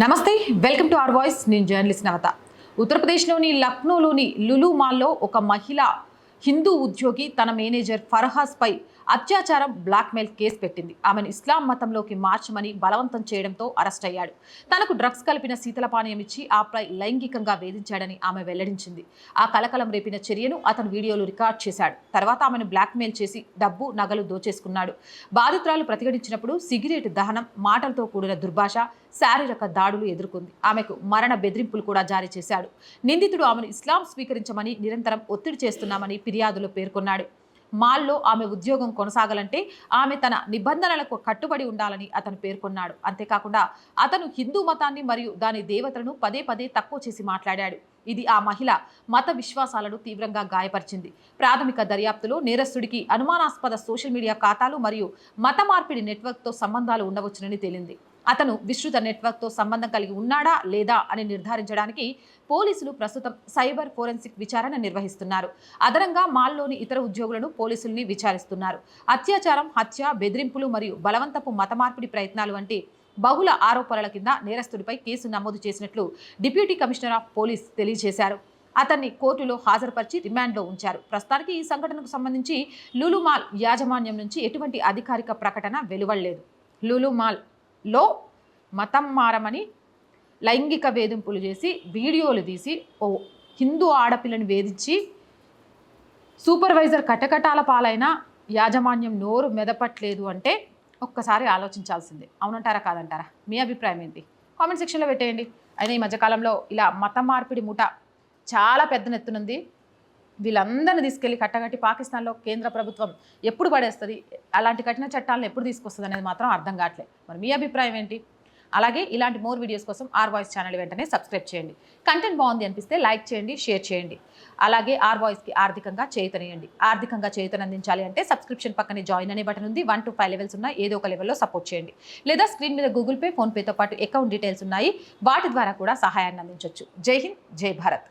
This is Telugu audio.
నమస్తే వెల్కమ్ టు ఆర్ వాయిస్. నేను జర్నలిస్ట్ నవత. ఉత్తరప్రదేశ్లోని లక్నోలోని లులు మాల్లో ఒక మహిళ హిందూ ఉద్యోగి తన మేనేజర్ ఫర్హాస్పై అత్యాచారం బ్లాక్మెయిల్ కేసు పెట్టింది. ఆమెను ఇస్లాం మతంలోకి మార్చమని బలవంతం చేయడంతో అరెస్ట్ అయ్యాడు. తనకు డ్రగ్స్ కలిపిన శీతల పానీయం ఇచ్చి ఆపై లైంగికంగా వేధించాడని ఆమె వెల్లడించింది. ఆ కలకలం రేపిన చర్యను అతను వీడియోలు రికార్డ్ చేశాడు. తర్వాత ఆమెను బ్లాక్మెయిల్ చేసి డబ్బు నగలు దోచేసుకున్నాడు. బాధితురాలు ప్రతిఘటించినప్పుడు సిగరెట్ దహనం మాటలతో కూడిన దుర్భాష శారీరక దాడులు ఎదుర్కొంది. ఆమెకు మరణ బెదిరింపులు కూడా జారీ చేశాడు. నిందితుడు ఆమెను ఇస్లాం స్వీకరించమని నిరంతరం ఒత్తిడి చేస్తున్నామని ఫిర్యాదులో పేర్కొన్నాడు. మాల్లో ఆమె ఉద్యోగం కొనసాగాలంటే ఆమె తన నిబంధనలకు కట్టుబడి ఉండాలని అతను పేర్కొన్నాడు. అంతేకాకుండా అతను హిందూ మతాన్ని మరియు దాని దేవతలను పదే పదే తక్కువ చేసి మాట్లాడాడు. ఇది ఆ మహిళ మత విశ్వాసాలను తీవ్రంగా గాయపరిచింది. ప్రాథమిక దర్యాప్తులో నేరస్తుడికి అనుమానాస్పద సోషల్ మీడియా ఖాతాలు మరియు మత మార్పిడి నెట్వర్క్తో సంబంధాలు ఉండవచ్చునని తేలింది. అతను విస్తృత నెట్వర్క్తో సంబంధం కలిగి ఉన్నాడా లేదా అని నిర్ధారించడానికి పోలీసులు ప్రస్తుతం సైబర్ ఫోరెన్సిక్ విచారణ నిర్వహిస్తున్నారు. అదనంగా మాల్లోని ఇతర ఉద్యోగులను పోలీసుల్ని విచారిస్తున్నారు. అత్యాచారం హత్య బెదిరింపులు మరియు బలవంతపు మతమార్పిడి ప్రయత్నాలు వంటి బహుళ ఆరోపణల కింద నేరస్తుడిపై కేసు నమోదు చేసినట్లు డిప్యూటీ కమిషనర్ ఆఫ్ పోలీస్ తెలియజేశారు. అతన్ని కోర్టులో హాజరుపరిచి రిమాండ్లో ఉంచారు. ప్రస్తుతానికి ఈ సంఘటనకు సంబంధించి లులుమాల్ యాజమాన్యం నుంచి ఎటువంటి అధికారిక ప్రకటన వెలువడలేదు. లులుమాల్ లో మతం మారమని లైంగిక వేధింపులు చేసి వీడియోలు తీసి ఓ హిందూ ఆడపిల్లని వేధించి సూపర్వైజర్ కటకటాల పాలైన యాజమాన్యం నోరు మెదపట్లేదు అంటే ఒక్కసారి ఆలోచించాల్సిందే. అవునంటారా కాదంటారా? మీ అభిప్రాయం ఏంటి? కామెంట్ సెక్షన్లో పెట్టేయండి. అయినా ఈ మధ్యకాలంలో ఇలా మత మార్పిడి ముఠ చాలా పెద్ద నెత్తునుంది. వీళ్ళందరిని తీసుకెళ్ళి కట్టగట్టి పాకిస్తాన్లో కేంద్ర ప్రభుత్వం ఎప్పుడు పడేస్తుంది? అలాంటి కఠిన చట్టాలను ఎప్పుడు తీసుకొస్తుంది అనేది మాత్రం అర్థం కావట్లేదు. మరి మీ అభిప్రాయం ఏంటి? అలాగే ఇలాంటి మోర్ వీడియోస్ కోసం ఆర్ వాయిస్ ఛానల్ వెంటనే సబ్స్క్రైబ్ చేయండి. కంటెంట్ బాగుంది అనిపిస్తే లైక్ చేయండి షేర్ చేయండి. అలాగే ఆర్ వాయిస్కి ఆర్థికంగా చేతనేయండి. ఆర్థికంగా చేతనందించాలి అంటే సబ్స్క్రిప్షన్ పక్కనే జాయిన్ అనే బటన్ ఉంది. వన్ టు ఫైవ్ లెవెల్స్ ఉన్న ఏదో ఒక లెవెల్లో సపోర్ట్ చేయండి. లేదా స్క్రీన్ మీద గూగుల్ పే ఫోన్పేతో పాటు అకౌంట్ డీటెయిల్స్ ఉన్నాయి. వాటి ద్వారా కూడా సహాయాన్ని అందించవచ్చు జై హింద్ జై భారత్.